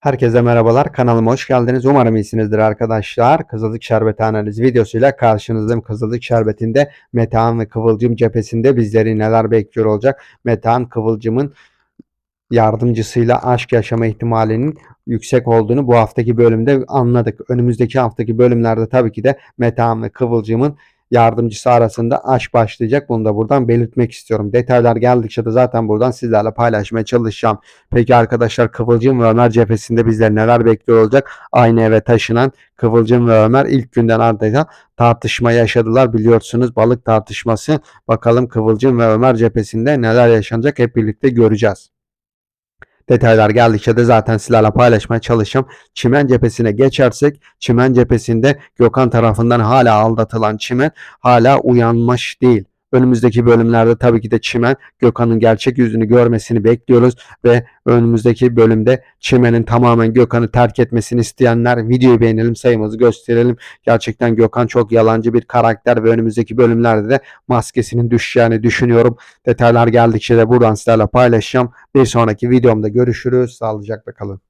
Herkese merhabalar. Kanalıma hoş geldiniz. Umarım iyisinizdir arkadaşlar. Kızılcık Şerbeti analiz videosuyla karşınızdayım. Kızılcık Şerbeti'nde Metehan ve Kıvılcım cephesinde bizleri neler bekliyor olacak? Metehan Kıvılcım'ın yardımcısıyla aşk yaşama ihtimalinin yüksek olduğunu bu haftaki bölümde anladık. Önümüzdeki haftaki bölümlerde tabii ki de Metehan ve Kıvılcım'ın yardımcısı arasında aşk başlayacak. Bunu da buradan belirtmek istiyorum. Detaylar geldikçe de zaten buradan sizlerle paylaşmaya çalışacağım. Peki arkadaşlar Kıvılcım ve Ömer cephesinde bizler neler bekliyor olacak? Aynı eve taşınan Kıvılcım ve Ömer ilk günden ardından tartışma yaşadılar biliyorsunuz balık tartışması. Bakalım Kıvılcım ve Ömer cephesinde neler yaşanacak hep birlikte göreceğiz. Detaylar geldikçe de zaten sizlerle paylaşmaya çalışacağım. Çimen cephesine geçersek Çimen cephesinde Gökhan tarafından hala aldatılan Çimen hala uyanmış değil. Önümüzdeki bölümlerde tabii ki de Çimen Gökhan'ın gerçek yüzünü görmesini bekliyoruz ve önümüzdeki bölümde Çimen'in tamamen Gökhan'ı terk etmesini isteyenler videoyu beğenelim sayımızı gösterelim. Gerçekten Gökhan çok yalancı bir karakter ve önümüzdeki bölümlerde de maskesinin düşeceğini düşünüyorum. Detaylar geldikçe de buradan sizlerle paylaşacağım. Bir sonraki videomda görüşürüz. Sağlıcakla kalın.